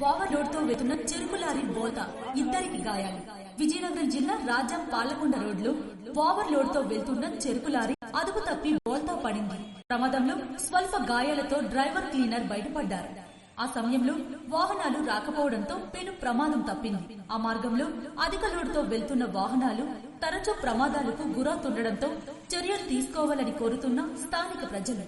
Overload వెతున్న చెరుకులారి బోత. ఇద్దరికి గాయాలు. విజయనగరం జిల్లా రాజం పాలకొండ రోడ్లో ఓవర్లోడ్తో వెళ్తున్న చెరుకు లారీ అదుపు తప్పి బోల్తా పడింది. ప్రమాదంలో స్వల్ప గాయాలతో డ్రైవర్ క్లీనర్ బయటపడ్డారు. ఆ సమయంలో వాహనాలు రాకపోవడంతో పెను ప్రమాదం తప్పింది. ఆ మార్గంలో అధిక లోడ్తో వెళ్తున్న వాహనాలు తరచూ ప్రమాదాలకు గురవుతుండటంతో చర్యలు తీసుకోవాలని కోరుతున్న స్థానిక ప్రజలు.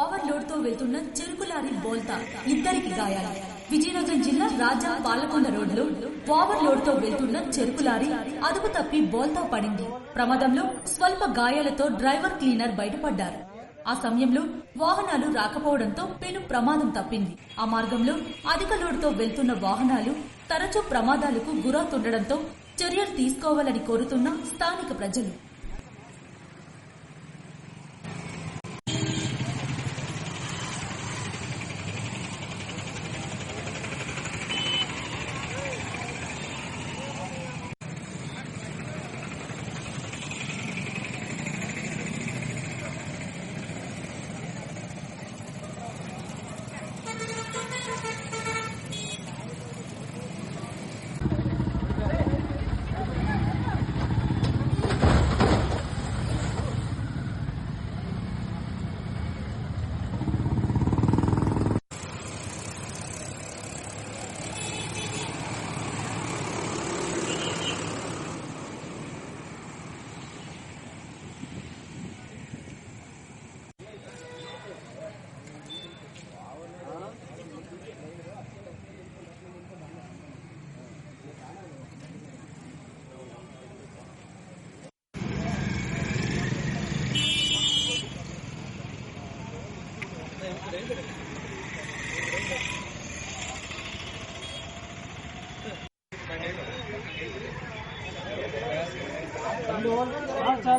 ఓవర్లోడ్తో వెళ్తున్న చెరుకు లారీ బోల్తా ఇద్దరికి గాయాలు. విజయనగరం జిల్లా రాజా పాలకొండ రోడ్లో ఓవర్లోడ్తో వెళ్తున్న చెరుకు లారీ అదుపు తప్పి బోల్తా పడింది. ప్రమాదంలో స్వల్ప గాయాలతో డ్రైవర్ క్లీనర్ బయటపడ్డారు. ఆ సమయంలో వాహనాలు రాకపోవడంతో పెను ప్రమాదం తప్పింది. ఆ మార్గంలో అధిక లోడ్తో వెళ్తున్న వాహనాలు తరచూ ప్రమాదాలకు గురవుతుండటంతో చర్యలు తీసుకోవాలని కోరుతున్న స్థానిక ప్రజలు.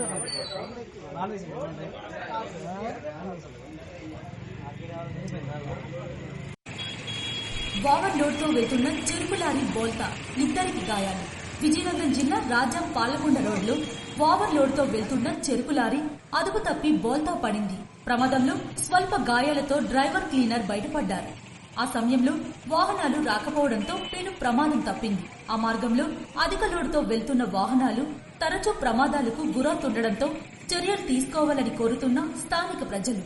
చాలు నాలుగు తో వెళ్తున్న చెరుకు లారీ బోల్తా ఇద్దరికి గాయాలు. విజయనగరం జిల్లా రాజాం పాలకొండ రోడ్లో ఓవర్లోడ్తో వెళ్తున్న చెరుకు లారీ అదుపు తప్పి బోల్తా పడింది. ప్రమాదంలో స్వల్ప గాయాలతో డ్రైవర్ క్లీనర్ బయటపడ్డారు. ఆ సమయంలో వాహనాలు రాకపోవడంతో పేను ప్రమాదం తప్పింది. ఆ మార్గంలో అధిక లోడుతో వెళ్తున్న వాహనాలు తరచూ ప్రమాదాలకు గురవుతుండటంతో చర్యలు తీసుకోవాలని కోరుతున్న స్థానిక ప్రజలు.